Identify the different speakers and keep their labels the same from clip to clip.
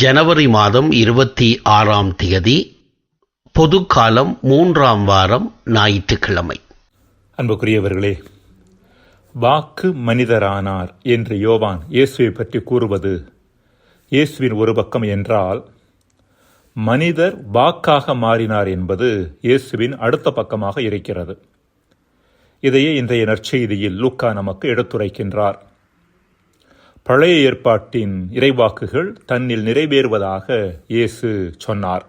Speaker 1: ஜனவரி மாதம் இருபத்தி ஆறாம் தேதி பொதுக்காலம் மூன்றாம் வாரம் ஞாயிற்றுக்கிழமை.
Speaker 2: அன்புக்குரியவர்களே வாக்கு மனிதரானார் என்று யோவான் இயேசுவை பற்றி கூறுவது இயேசுவின் ஒரு பக்கம் என்றால் மனிதர் வாக்காக மாறினார் என்பது இயேசுவின் அடுத்த பக்கமாக இருக்கிறது. இதையே இன்றைய நற்செய்தியில் லூக்கா நமக்கு எடுத்துரைக்கின்றார். பழைய ஏற்பாட்டின் இறைவாக்குகள் தன்னில் நிறைவேறுவதாக இயேசு சொன்னார்.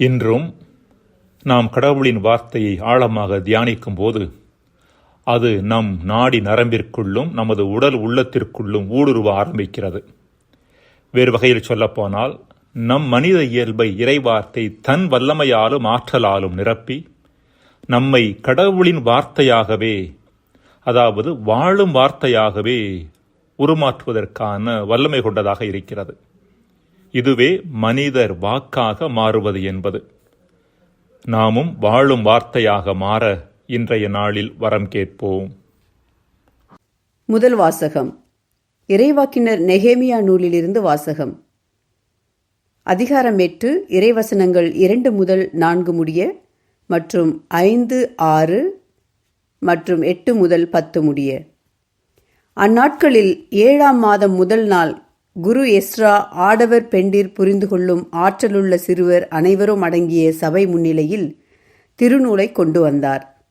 Speaker 2: இன்றும் நாம் கடவுளின் வார்த்தையை ஆழமாக தியானிக்கும் போது அது நம் நாடி நரம்பிற்குள்ளும் நமது உடல் உள்ளத்திற்குள்ளும் ஊடுருவ ஆரம்பிக்கிறது. வேறு வகையில் சொல்லப்போனால் நம் மனித இயல்பை இறைவார்த்தை தன் வல்லமையாலும் ஆற்றலாலும் நிரப்பி நம்மை கடவுளின் வார்த்தையாகவே அதாவது வாழும் வார்த்தையாகவே உருமாற்றுவதற்கான வல்லமை கொண்டதாக இருக்கிறது. இதுவே மனிதர் வாக்காக மாறுவது என்பது. நாமும் வாழும் வார்த்தையாக மாற இன்றைய நாளில் வரம் கேட்போம்.
Speaker 3: முதல் வாசகம். இறைவாக்கினர் நெகேமியா நூலிலிருந்து வாசகம். அதிகாரம் எட்டு இறைவசனங்கள் இரண்டு முதல் நான்கு முடிய மற்றும் ஐந்து ஆறு மற்றும் எட்டு முதல் பத்து முடிய. அந்நாட்களில் ஏழாம் மாதம் முதல் நாள் குரு எஸ்ரா ஆடவர் பெண்டிர் புரிந்து கொள்ளும் ஆற்றலுள்ள சிறுவர் அனைவரும் அடங்கிய சபை முன்னிலையில் திருநூலை கொண்டு வந்தார்.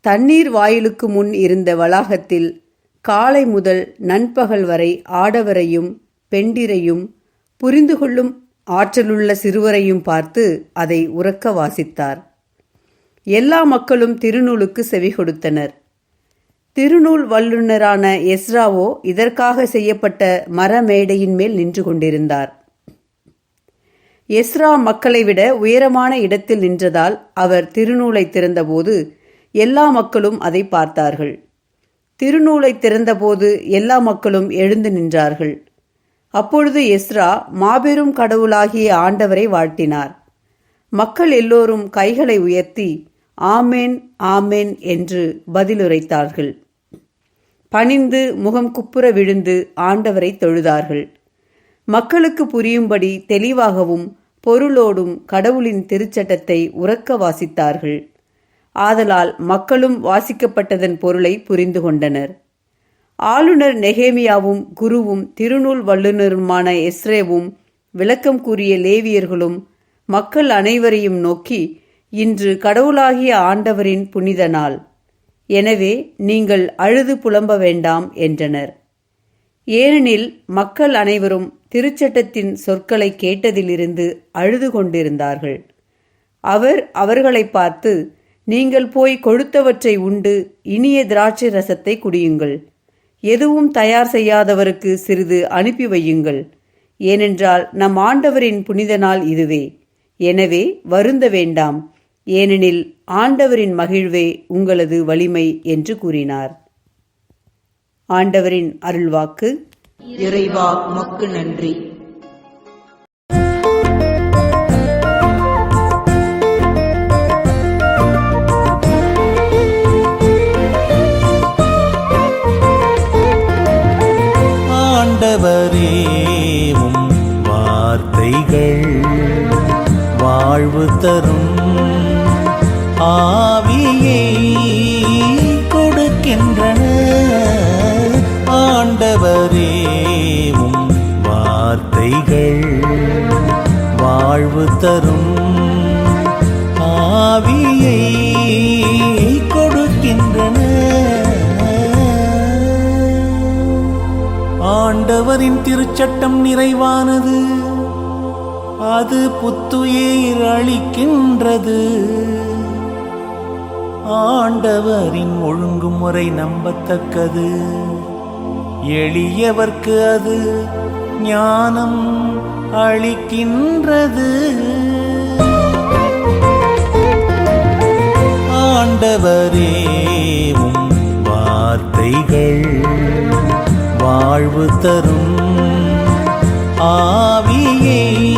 Speaker 3: தண்ணீர் வாயிலுக்கு முன் இருந்த வளாகத்தில் காலை முதல் நண்பகல் வரை ஆடவரையும் பெண்டிரையும் புரிந்து கொள்ளும் ஆற்றலுள்ள சிறுவரையும் பார்த்து அதை உறக்க வாசித்தார். எல்லா மக்களும் திருநூலுக்கு செவி கொடுத்தனர். திருநூல் வல்லுநரான எஸ்ராவோ இதற்காக செய்யப்பட்ட மர மேடையின் மேல் நின்று கொண்டிருந்தார். எஸ்ரா மக்களை விட உயரமான இடத்தில் நின்றதால் அவர் திருநூலை திறந்தபோது எல்லா மக்களும் அதை பார்த்தார்கள். திருநூலை திறந்தபோது எல்லா மக்களும் எழுந்து நின்றார்கள். அப்பொழுது எஸ்ரா மாபெரும் கடவுளாகிய ஆண்டவரை வாழ்த்தினார். மக்கள் எல்லோரும் கைகளை உயர்த்தி ஆமேன் ஆமேன் என்று பதிலுரைத்தார்கள். பணிந்து முகம் குப்புற விழுந்து ஆண்டவரை தொழுதார்கள். மக்களுக்கு புரியும்படி தெளிவாகவும் பொருளோடும் கடவுளின் திருச்சட்டத்தை உறக்க வாசித்தார்கள். ஆதலால் மக்களும் வாசிக்கப்பட்டதன் பொருளை புரிந்து கொண்டனர். ஆளுநர் நெகேமியாவும் குருவும் திருநூல் வல்லுநருமான எஸ்ரேவும் விளக்கம் கூறிய லேவியர்களும் மக்கள் அனைவரையும் நோக்கி இன்று கடவுளாகிய ஆண்டவரின் புனித நாள். எனவே நீங்கள் அழுது புலம்ப வேண்டாம் என்றனர். ஏனெனில் மக்கள் அனைவரும் திருச்சட்டத்தின் சொற்களை கேட்டதிலிருந்து அழுது கொண்டிருந்தார்கள். அவர் அவர்களை பார்த்து நீங்கள் போய் கொழுத்தவற்றை உண்டு இனிய திராட்சை ரசத்தை குடியுங்கள். எதுவும் தயார் செய்யாதவருக்கு சிறிது அனுப்பி வையுங்கள். ஏனென்றால் நம் ஆண்டவரின் புனித நாள் இதுவே. எனவே வருந்த வேண்டாம். ஏனெனில் ஆண்டவரின் மகிழ்வே உங்களது வலிமை என்று கூறினார். ஆண்டவரின் அருள்வாக்கு.
Speaker 4: இறைவா மக்கு நன்றி.
Speaker 5: ஆண்டவரின் திருச்சட்டம் நிறைவானது. அது புத்துயிர் அளிக்கின்றது. ஆண்டவரின் ஒழுங்குமுறை நம்பத்தக்கது. எளியவர்க்கு அது ஞானம் அளிக்கின்றது. ஆண்டவரே வார்த்தைகள் வாழ்வு தரும் ஆவியை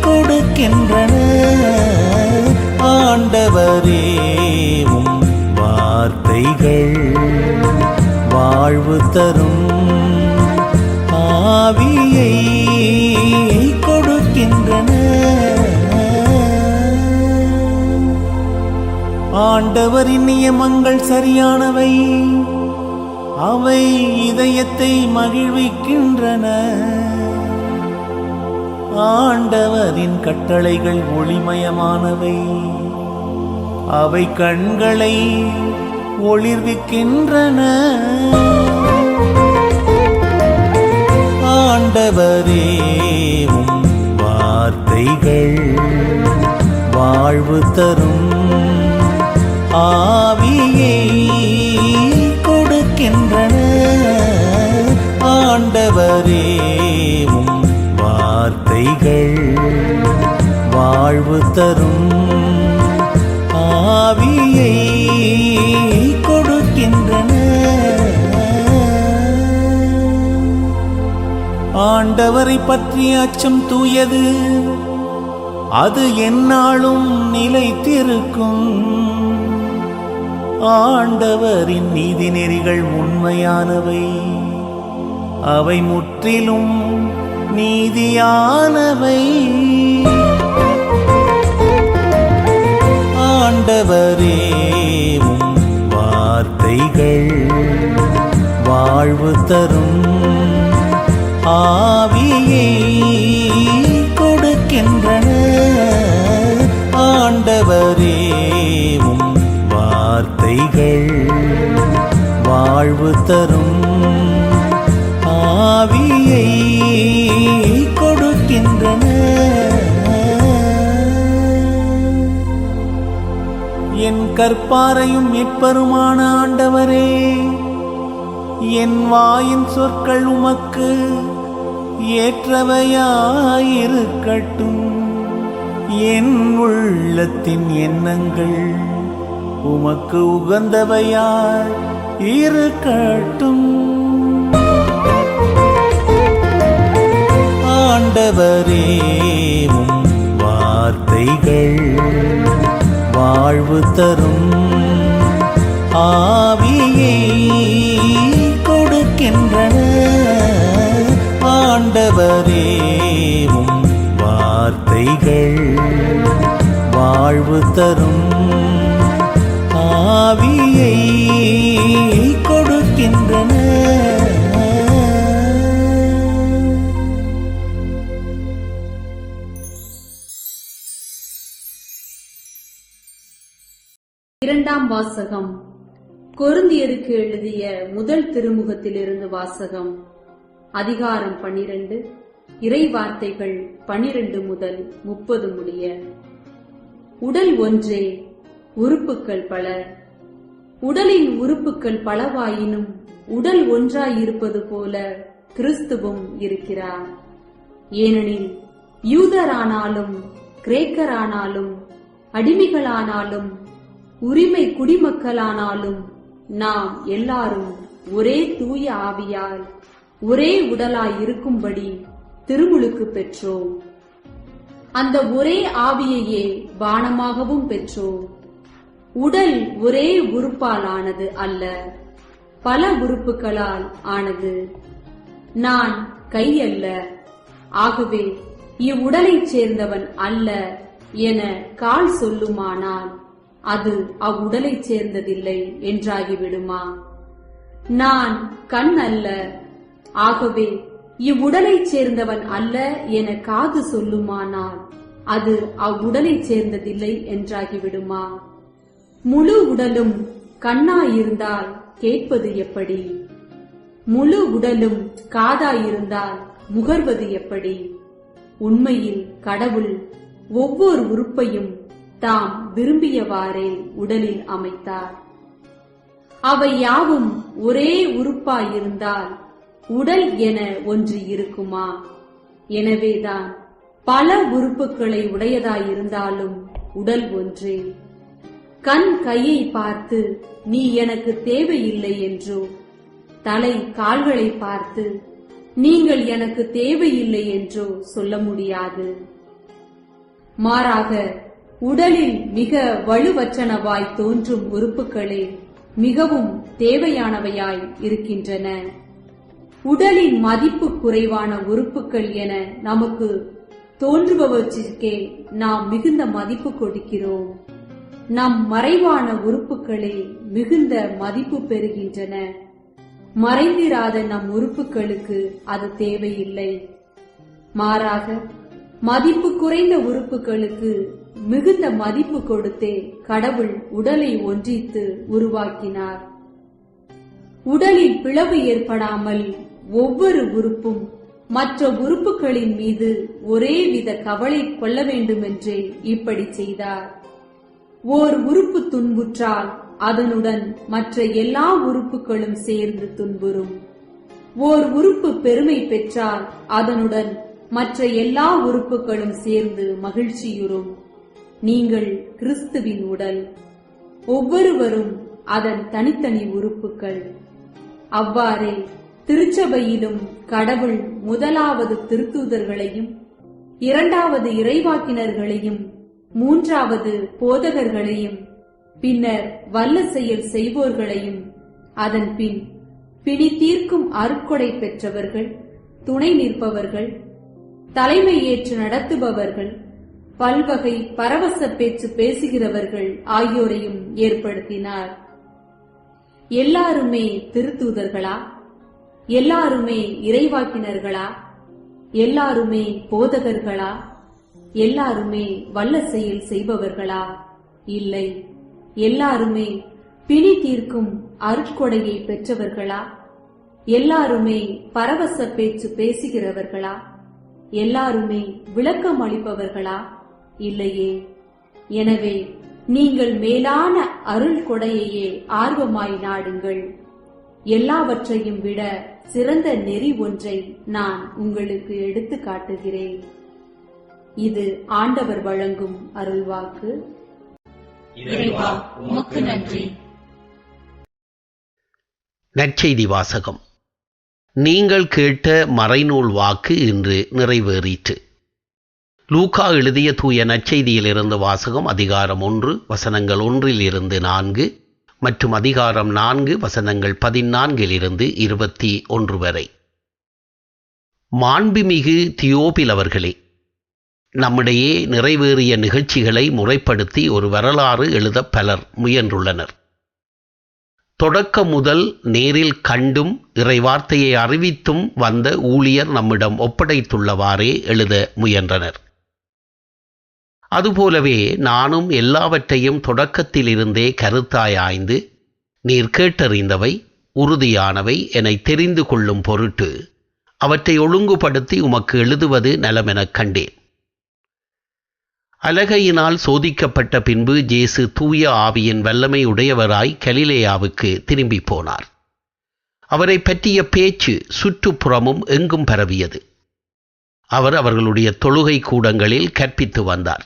Speaker 5: கொடுக்கின்றன. ஆண்டவரேவும் வார்த்தைகள் வாழ்வு தரும் ஆவியை கொடுக்கின்றன. ஆண்டவரின் நியமங்கள் சரியானவை. அவை இதயத்தை மகிழ்விக்கின்றன. ஆண்டவரின் கட்டளைகள் ஒளிமயமானவை. அவை கண்களை ஒளிர்விக்கின்றன. ஆண்டவரே உம் வார்த்தைகள் வாழ்வு தரும் ஆவியே. கொடுக்கின்றன ஆண்டவரே உம் வார்த்தைகள் வாழ்வு தரும். ஆவியை கொடுக்கின்றன. ஆண்டவரை பற்றிய அச்சம் தூயது. அது எந்நாளும் நிலைத்திருக்கும். ஆண்டவரின் நீதி நெறிகள் உண்மையானவை அவை முற்றிலும் நீதியானவை. ஆண்டவரேவும் வார்த்தைகள் வாழ்வு தரும். ஆவியை கொடுக்கின்றன. ஆண்டவரேவும் வார்த்தைகள் வாழ்வு தரும் ஆவியை கொடுக்கின்றன. என் கற்பாரையும் மீட்பருமான ஆண்டவரே என் வாயின் சொற்கள் உமக்கு ஏற்றவையாயிருக்கட்டும். என் உள்ளத்தின் எண்ணங்கள் உமக்கு உகந்தவையாய் இருக்கட்டும் ஆண்டவரே உம் வார்த்தைகள் வாழ்வு தரும். ஆவியை கொடுக்கின்றன. ஆண்டவரே உம் வார்த்தைகள் வாழ்வு தரும். ஆவியை கொடுக்கின்றன.
Speaker 6: இரண்டாம் வாசகம். கொருந்தியருக்கு எழுதிய முதல் திருமுகத்திலிருந்து வாசகம். அதிகாரம் பனிரெண்டு. இறை வார்த்தைகள் பனிரெண்டு முதல் முப்பது முடிய. உடல் ஒன்றே உறுப்புக்கள் பல. உடலின் உறுப்புக்கள் பலவாயினும் உடல் ஒன்றாயிருப்பது போல கிறிஸ்துவும் இருக்கிறார். ஏனெனில் யூதரானாலும் கிரேக்கரானாலும் அடிமைகளானாலும் உரிமை குடிமக்களானாலும் நாம் எல்லாரும் ஒரே தூய ஆவியால் ஒரே உடலாய் இருக்கும்படி திருமுழுக்கு பெற்றோம். அந்த ஒரே ஆவியையே பானமாகவும் பெற்றோம். உடல் ஒரே உறுப்பால் ஆனது அல்ல. பல உறுப்புகளால் ஆனது. நான் கை அல்ல ஆகவே இவ்வுடலைச் சேர்ந்தவன் அல்ல என கால் சொல்லுமானால் அது அவ்வுடலைச் சேர்ந்ததில்லை என்றாகிவிடுமா? நான் கண் அல்ல. ஆகவே இவ்வுடலைச் சேர்ந்தவன் அல்ல என காது சொல்லுமானால் அது அவ்வுடலைச் சேர்ந்ததில்லை என்றாகிவிடுமா? முழு உடலும் கண்ணாயிருந்தால் கேட்பது எப்படி? முழு உடலும் காதாயிருந்தால் முகர்வது எப்படி? உண்மையில் கடவுள் ஒவ்வொரு உறுப்பையும் தாம் விரும்பியவாறே உடலில் அமைத்தார். அவை யாவும் ஒரே உறுப்பாயிருந்தால் உடல் என ஒன்று இருக்குமா? எனவேதான் பல உறுப்புகளை உடையதாயிருந்தாலும் உடல் ஒன்றே. கண் கையை பார்த்து நீ எனக்கு தேவையில்லை என்றோ தலை கால்களை பார்த்து நீங்கள் எனக்கு தேவையில்லை என்றோ சொல்ல முடியாது. மாறாக உடலில் மிக வலுவற்றனவாய் தோன்றும் உறுப்புகளே மிகவும் தேவையானவையாய் இருக்கின்றன. உடலின் மதிப்பு குறைவான உறுப்புகள் என நமக்கு தோன்றுபவற்றிற்கே நாம் மிகுந்த மதிப்பு கொடுக்கிறோம். நம் மறைவான உறுப்புகளில் மிகுந்த மதிப்பு பெறுகின்றன. மறைந்திராத நம் உறுப்புகளுக்கு அது தேவையில்லை. மாறாக மதிப்பு குறைந்த உறுப்புகளுக்கு மிகுந்த மதிப்பு கொடுத்தே கடவுள் உடலை ஒன்றித்து உருவாக்கினார். உடலில் பிளவு ஏற்படாமல் ஒவ்வொரு உறுப்பும் மற்ற உறுப்புகளின் மீது ஒரே வித கவலை கொள்ள வேண்டுமென்றே இப்படி செய்தார். ஓர் உறுப்பு துன்புற்றால் அதனுடன் மற்ற எல்லா உறுப்புகளும் சேர்ந்து துன்புறும். ஓர் உறுப்பு பெருமை பெற்றால் அதனுடன் மற்ற எல்லா உறுப்புகளும் சேர்ந்து மகிழ்ச்சியுறும். நீங்கள் கிறிஸ்துவின் உடல். ஒவ்வொருவரும் அதன் தனித்தனி உறுப்புகள். அவ்வாறே திருச்சபையிலும் கடவுள் முதலாவது திருத்தூதர்களையும் இரண்டாவது இறைவாக்கினர்களையும் மூன்றாவது போதகர்களையும் பின்னர் வல்ல செயல் செய்வோர்களையும் அதன் பின் பிணி தீர்க்கும் அருட்கொடை பெற்றவர்கள் துணை நிற்பவர்கள் தலைமை ஏற்று நடத்துபவர்கள் பல்வகை பரவச பேச்சு பேசுகிறவர்கள் ஆகியோரையும் ஏற்படுத்தினார். எல்லாருமே திருத்தூதர்களா? எல்லாருமே இறைவாக்கினர்களா? எல்லாருமே போதகர்களா? எல்லாருமே வல்ல செயல் செய்பவர்களா? இல்லை. எல்லாருமே பிணி தீர்க்கும் அருட்கொடையை பெற்றவர்களா? எல்லாருமே பரவச பேச்சு பேசுகிறவர்களா? எல்லாருமே விளக்கம் அளிப்பவர்களா? இல்லையே. எனவே நீங்கள் மேலான அருள் கொடையையே ஆர்வமாய் நாடுங்கள். எல்லாவற்றையும் விட சிறந்த நெறி ஒன்றை நான் உங்களுக்கு எடுத்து காட்டுகிறேன். இது ஆண்டவர் வழங்கும் அருள்வாக்கு.
Speaker 4: இறைவா உமக்கு நன்றி.
Speaker 1: நற்செய்தி வாசகம். நீங்கள் கேட்ட மறைநூல் வாக்கு இன்று நிறைவேறிற்று. லூகா எழுதிய தூய நற்செய்தியிலிருந்து வாசகம் அதிகாரம் ஒன்று வசனங்கள் ஒன்றில் இருந்து நான்கு மற்றும் அதிகாரம் நான்கு வசனங்கள் பதினான்கிலிருந்து இருபத்தி ஒன்று வரை. மாண்புமிகு தியோபில் அவர்களே நம்மிடையே நிறைவேறிய நிகழ்ச்சிகளை முறைப்படுத்தி ஒரு வரலாறு எழுத பலர் முயன்றுள்ளனர். தொடக்கம் முதல் நேரில் கண்டும் இறைவார்த்தையை அறிவித்தும் வந்த ஊழியர் நம்மிடம் ஒப்படைத்துள்ளவாறே எழுத முயன்றனர். அதுபோலவே நானும் எல்லாவற்றையும் தொடக்கத்திலிருந்தே கருத்தாய் ஆய்ந்து நீர் கேட்டறிந்தவை உறுதியானவை என தெரிந்து கொள்ளும் பொருட்டு அவற்றை ஒழுங்குபடுத்தி உமக்கு எழுதுவது நலமெனக் கண்டேன். அலகையினால் சோதிக்கப்பட்ட பின்பு ஜேசு தூய ஆவியின் வல்லமை உடையவராய் கலிலேயாவுக்கு திரும்பி போனார். அவரை பற்றிய பேச்சு சுற்றுப்புறமும் எங்கும் பரவியது. அவர் அவர்களுடைய தொழுகை கூடங்களில் கற்பித்து வந்தார்.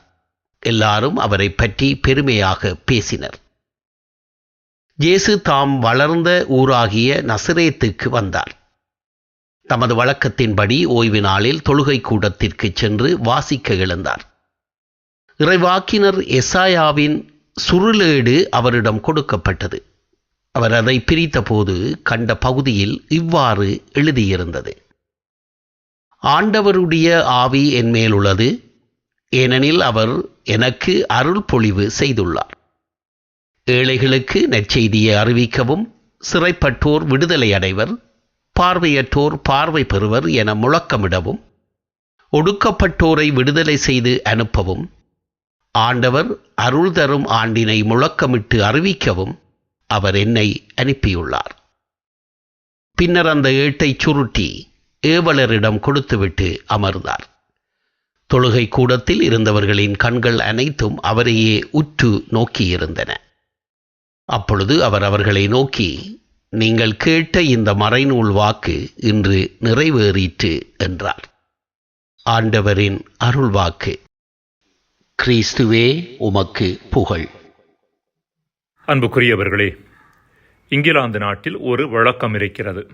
Speaker 1: எல்லாரும் அவரை பற்றி பெருமையாக பேசினர். ஜேசு தாம் வளர்ந்த ஊராகிய நசரேத்துக்கு வந்தார். தமது வழக்கத்தின்படி ஓய்வு நாளில் தொழுகை கூடத்திற்கு சென்று வாசிக்க எழுந்தார். இறைவாக்கினர் எசாயாவின் சுருளேடு அவரிடம் கொடுக்கப்பட்டது. அவர் அதை பிரித்தபோது கண்ட பகுதியில் இவ்வாறு எழுதியிருந்தது. ஆண்டவருடைய ஆவி என் மேலுள்ளது ஏனெனில் அவர் எனக்கு அருள் பொழிவு செய்துள்ளார். ஏழைகளுக்கு நற்செய்தியை அறிவிக்கவும் சிறைப்பட்டோர் விடுதலை அடைவர் பார்வையற்றோர் பார்வை பெறுவர் என முழக்கமிடவும் ஒடுக்கப்பட்டோரை விடுதலை செய்து அனுப்பவும் ஆண்டவர் அருள் தரும் ஆண்டினை முழக்கமிட்டு அறிவிக்கவும் அவர் என்னை அனுப்பியுள்ளார். பின்னர் அந்த ஏட்டை சுருட்டி ஏவலரிடம் கொடுத்துவிட்டு அமர்ந்தார். தொழுகை கூடத்தில் இருந்தவர்களின் கண்கள் அனைத்தும் அவரையே உற்று நோக்கியிருந்தன. அப்பொழுது அவர் அவர்களை நோக்கி நீங்கள் கேட்ட இந்த மறைநூல் வாக்கு இன்று நிறைவேறிற்று என்றார். ஆண்டவரின் அருள் வாக்கு கிறிஸ்துவே உமக்கு புகழ்.
Speaker 2: அன்புக்குரியவர்களே இங்கிலாந்து நாட்டில் ஒரு வழக்கம் இருக்கிறது.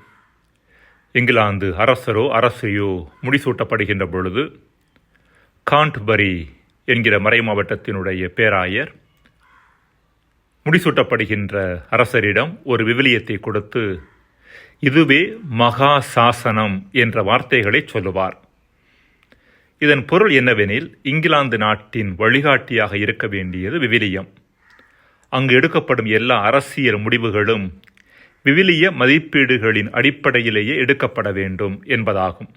Speaker 2: இங்கிலாந்து அரசரோ அரசையோ முடிசூட்டப்படுகின்ற பொழுது காண்ட்பரி என்கிற மறை மாவட்டத்தினுடைய பேராயர் முடிசூட்டப்படுகின்ற அரசரிடம் ஒரு விவிலியத்தை கொடுத்து இதுவே மகா சாசனம் என்ற வார்த்தைகளை சொல்லுவார். இதன் பொருள் என்னவெனில் இங்கிலாந்து நாட்டின் வழிகாட்டியாக இருக்க வேண்டியது விவிலியம். அங்கு எடுக்கப்படும் எல்லா அரசியல் முடிவுகளும் விவிலிய மதிப்பீடுகளின் அடிப்படையிலேயே எடுக்கப்பட வேண்டும் என்பதாகும்.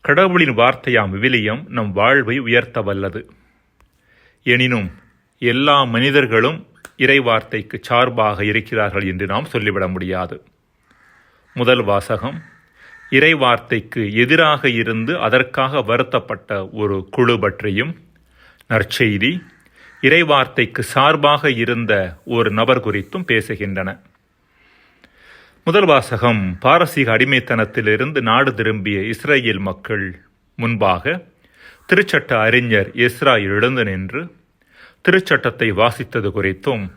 Speaker 2: கடவுளின் வார்த்தையாம் விவிலியம் நம் வாழ்வை உயர்த்த வல்லது எனினும் எல்லா மனிதர்களும் இறைவார்த்தைக்கு சார்பாக இருக்கிறார்கள் என்று நாம் சொல்லிவிட முடியாது. முதல் வாசகம் இறைவார்த்தைக்கு எதிராக இருந்து அதற்காக வருத்தப்பட்ட ஒரு குழு பற்றியும் நற்செய்தி இறைவார்த்தைக்கு சார்பாக இருந்த ஒரு நபர் குறித்தும் பேசுகின்றன. முதல் வாசகம் பாரசீக அடிமைத்தனத்திலிருந்து நாடு திரும்பிய இஸ்ரேல் மக்கள் முன்பாக திருச்சட்ட அறிஞர் இஸ்ரா எழுந்து நின்று திருச்சட்டத்தை வாசித்தது குறித்தும்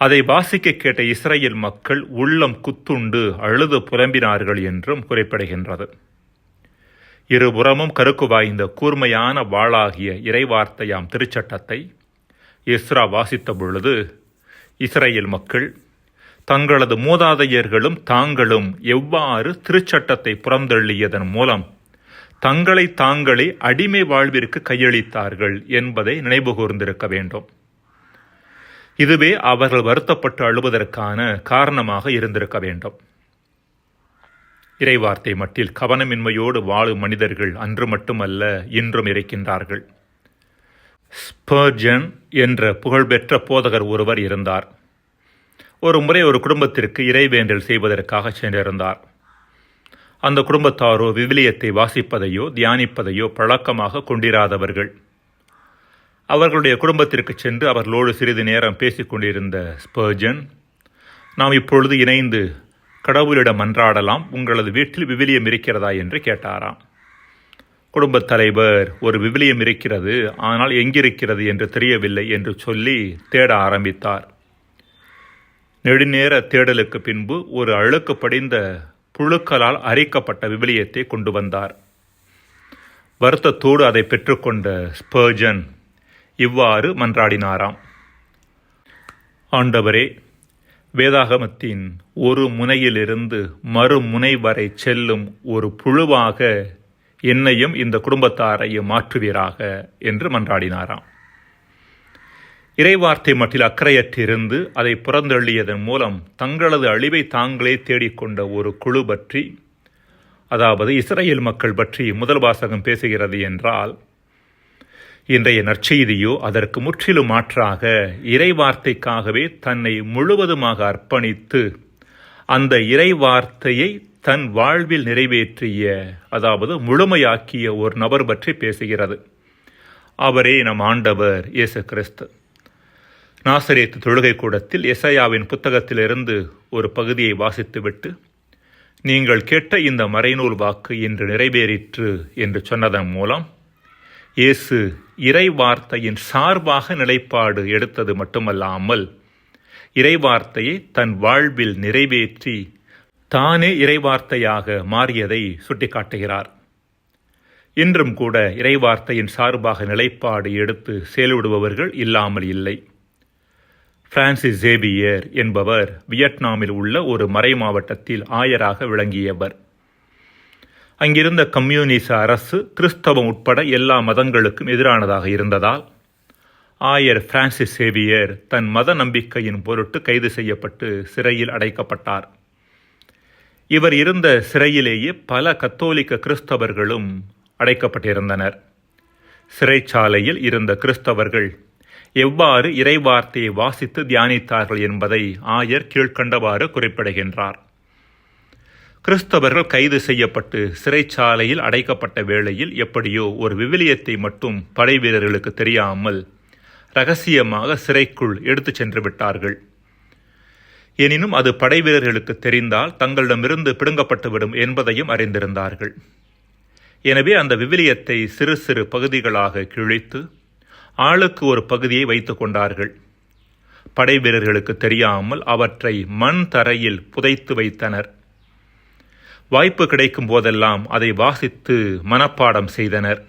Speaker 2: அதை வாசிக்க கேட்ட இஸ்ரேல் மக்கள் உள்ளம் குத்துண்டு அழுது புலம்பினார்கள் என்றும் குறிப்பிடுகின்றது. இருபுறமும் கருக்கு வாய்ந்த கூர்மையான வாளாகிய இறைவார்த்தையாம் திருச்சட்டத்தை இஸ்ரா வாசித்த பொழுது இஸ்ரேல் மக்கள் தங்களது மூதாதையர்களும் தாங்களும் எவ்வாறு திருச்சட்டத்தை புறந்தள்ளியதன் மூலம் தங்களை தாங்களே அடிமை வாழ்விற்கு கையளித்தார்கள் என்பதை நினைவுகூர்ந்திருக்க வேண்டும். இதுவே அவர்கள் வருத்தப்பட்டு அழுவதற்கான காரணமாக இருந்திருக்க வேண்டும். இறைவார்த்தை மட்டில் கவனமின்மையோடு வாழும் மனிதர்கள் அன்று மட்டுமல்ல இன்றும் இருக்கின்றார்கள். ஸ்பர்ஜன் என்ற புகழ்பெற்ற போதகர் ஒருவர் இருந்தார். ஒரு முறை ஒரு குடும்பத்திற்கு இறைவேண்டல் செய்வதற்காக சென்றிருந்தார். அந்த குடும்பத்தாரோ விவிலியத்தை வாசிப்பதையோ தியானிப்பதையோ பழக்கமாக கொண்டிராதவர்கள். அவர்களுடைய குடும்பத்திற்கு சென்று அவர்களோடு சிறிது நேரம் பேசிக்கொண்டிருந்த ஸ்பர்ஜன் நாம் இப்பொழுது இணைந்து கடவுளிடம் மன்றாடலாம் உங்களது வீட்டில் விவிலியம் இருக்கிறதா? என்று கேட்டாராம். குடும்பத் தலைவர் ஒரு விவிலியம் இருக்கிறது ஆனால் எங்கிருக்கிறது என்று தெரியவில்லை என்று சொல்லி தேட ஆரம்பித்தார். நெடுநேர தேடலுக்கு பின்பு ஒரு அழுக்கு படிந்த புழுக்களால் அரிக்கப்பட்ட விவிலியத்தை கொண்டு வந்தார். வருத்தத்தோடு அதை பெற்றுக்கொண்ட ஸ்பர்ஜன் இவ்வாறு மன்றாடினாராம். ஆண்டவரே வேதாகமத்தின் ஒரு முனையிலிருந்து மறுமுனை வரை செல்லும் ஒரு புழுவாக என்னையும் இந்த குடும்பத்தாரையும் மாற்றுவீராக என்று மன்றாடினாராம். இறைவார்த்தை மட்டில் அக்கறையற்றிருந்து அதை புறந்தள்ளியதன் மூலம் தங்களது அழிவை தாங்களே தேடிக்கொண்ட ஒரு குழு பற்றி அதாவது இஸ்ரேல் மக்கள் பற்றி முதல் வாசகம் பேசுகிறது என்றால் இன்றைய நற்செய்தியோ அதற்கு முற்றிலும் மாற்றாக இறைவார்த்தைக்காகவே தன்னை முழுவதுமாக அர்ப்பணித்து அந்த இறைவார்த்தையை தன் வாழ்வில் நிறைவேற்றிய அதாவது முழுமையாக்கிய ஒரு நபர் பற்றி பேசுகிறது. அவரே நம் ஆண்டவர் இயேசு கிறிஸ்து. நாசரேத்து தொழுகை கூடத்தில் எசையாவின் புத்தகத்திலிருந்து ஒரு பகுதியை வாசித்துவிட்டு நீங்கள் கேட்ட இந்த மறைநூல் வாக்கு இன்று நிறைவேறிற்று என்று சொன்னதன் மூலம் இயேசு இறைவார்த்தையின் சார்பாக நிலைப்பாடு எடுத்தது மட்டுமல்லாமல் இறைவார்த்தையை தன் வாழ்வில் நிறைவேற்றி தானே இறைவார்த்தையாக மாறியதை சுட்டிக்காட்டுகிறார். இன்றும் கூட இறைவார்த்தையின் சார்பாக நிலைப்பாடு எடுத்து செயல்படுபவர்கள் இல்லாமல் இல்லை. பிரான்சிஸ் ஜேவியர் என்பவர் வியட்நாமில் உள்ள ஒரு மறை மாவட்டத்தில் ஆயராக விளங்கியவர். அங்கிருந்த கம்யூனிச அரசு கிறிஸ்தவம் உட்பட எல்லா மதங்களுக்கும் எதிரானதாக இருந்ததால் ஆயர் பிரான்சிஸ் சேவியர் தன் மத நம்பிக்கையின் பொருட்டு கைது செய்யப்பட்டு சிறையில் அடைக்கப்பட்டார். இவர் இருந்த சிறையிலேயே பல கத்தோலிக்க கிறிஸ்தவர்களும் அடைக்கப்பட்டிருந்தனர். சிறைச்சாலையில் இருந்த கிறிஸ்தவர்கள் எவ்வாறு இறைவார்த்தையை வாசித்து தியானித்தார்கள் என்பதை ஆயர் கீழ்க்கண்டவாறு குறிப்பிடுகின்றார். கிறிஸ்தவர்கள் கைது செய்யப்பட்டு சிறைச்சாலையில் அடைக்கப்பட்ட வேளையில் எப்படியோ ஒரு விவிலியத்தை மட்டும் படை வீரர்களுக்கு தெரியாமல் ரகசியமாக சிறைக்குள் எடுத்துச் சென்று விட்டார்கள். எனினும் அது படை வீரர்களுக்கு தெரிந்தால் தங்களிடமிருந்து பிடுங்கப்பட்டுவிடும் என்பதையும் அறிந்திருந்தார்கள். எனவே அந்த விவிலியத்தை சிறு சிறு பகுதிகளாக கிழித்து ஆளுக்கு ஒரு பகுதியை வைத்துக் கொண்டார்கள். படை வீரர்களுக்கு தெரியாமல் அவற்றை மண் தரையில் புதைத்து வைத்தனர். வாய்ப்பு கிடைக்கும் போதெல்லாம் அதை வாசித்து மனப்பாடம் செய்தனர்.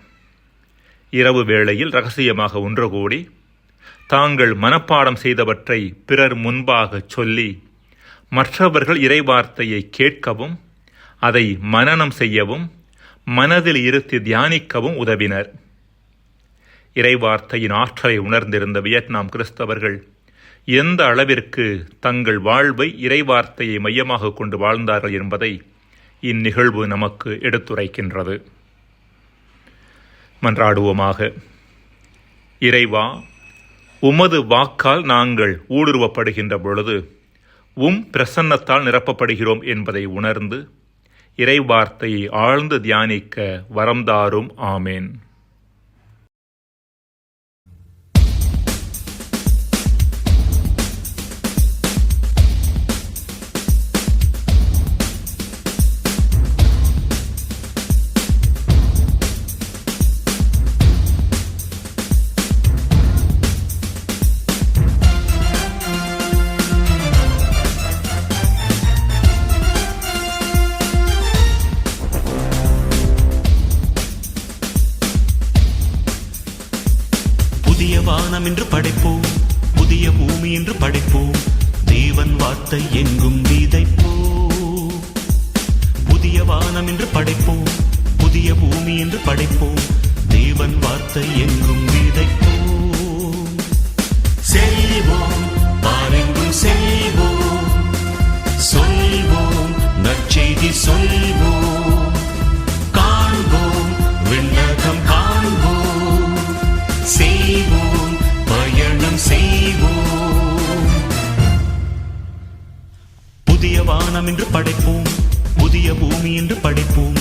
Speaker 2: இரவு வேளையில் ரகசியமாக ஒன்று கூடி தாங்கள் மனப்பாடம் செய்தவற்றை பிறர் முன்பாக சொல்லி மற்றவர்கள் இறைவார்த்தையை கேட்கவும் அதை மனனம் செய்யவும் மனதில் இருத்தி தியானிக்கவும் உதவினர். இறைவார்த்தையின் ஆற்றலை உணர்ந்திருந்த வியட்நாம் கிறிஸ்தவர்கள் எந்த அளவிற்கு தங்கள் வாழ்வை இறைவார்த்தையை மையமாக கொண்டு வாழ்ந்தார்கள் என்பதை இந்நிகழ்வு நமக்கு எடுத்துரைக்கின்றது. மன்றாடுவோமாக. இறைவா உமது வாக்கால் நாங்கள் ஊடுருவப்படுகின்ற பொழுது உம் பிரசன்னத்தால் நிரப்பப்படுகிறோம் என்பதை உணர்ந்து இறைவார்த்தையை ஆழ்ந்து தியானிக்க வரம்தாரும் ஆமேன்.
Speaker 7: என்று படைப்போம். புதிய பூமி என்று படைப்போம். தேவன் வார்த்தை எங்கும் விதைப்போ புதிய வானம் என்று படைப்போம். புதிய பூமி என்று படைப்போம். தேவன் வார்த்தை எங்கும் விதைப்போம். செல்வோம் பாருங்கும் செல்வோம். சொல்வோம் நற்செய்தி சொல்வோம். வானம் என்று படைப்போம். புதிய பூமி என்று படைப்போம்.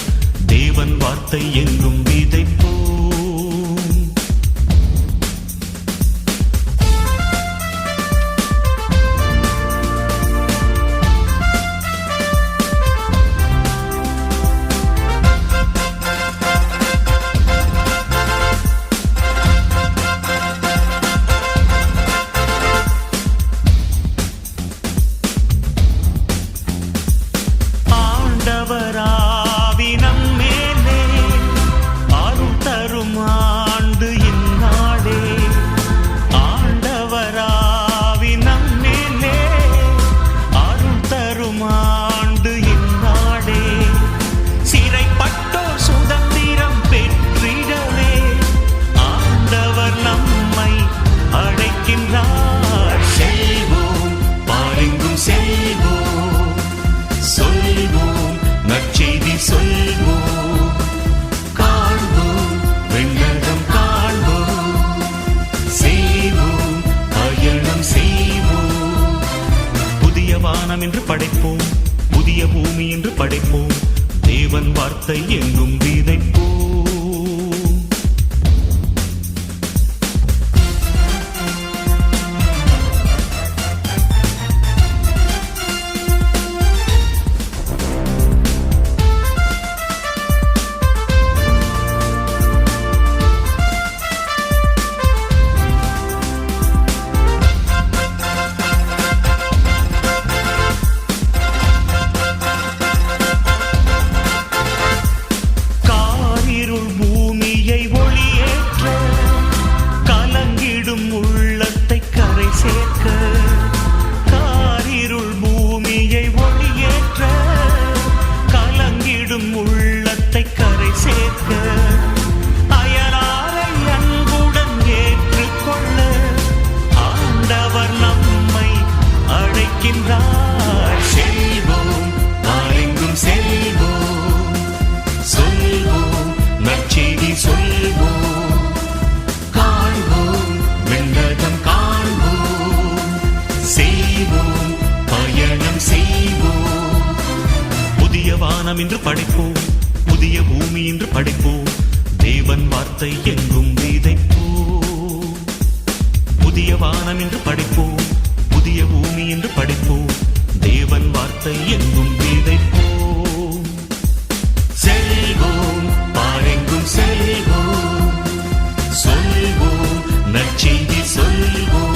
Speaker 7: தேவன் வார்த்தை எங்கும் விதைப்போம். பயணம் செய்வோம். புதிய வானம் இன்று படைப்போம். புதிய பூமி இன்று படைப்போம். தேவன் வார்த்தை எங்கும் விதைப்போம். புதிய வானம் இன்று படைப்போம். புதிய பூமி இன்று படைப்போம். தேவன் வார்த்தை எங்கும் விதைப்போம். செல்வோம் பாரெங்கும் செல்வோம். சொல்வோம் நற்செய்தி சொல்வோம்.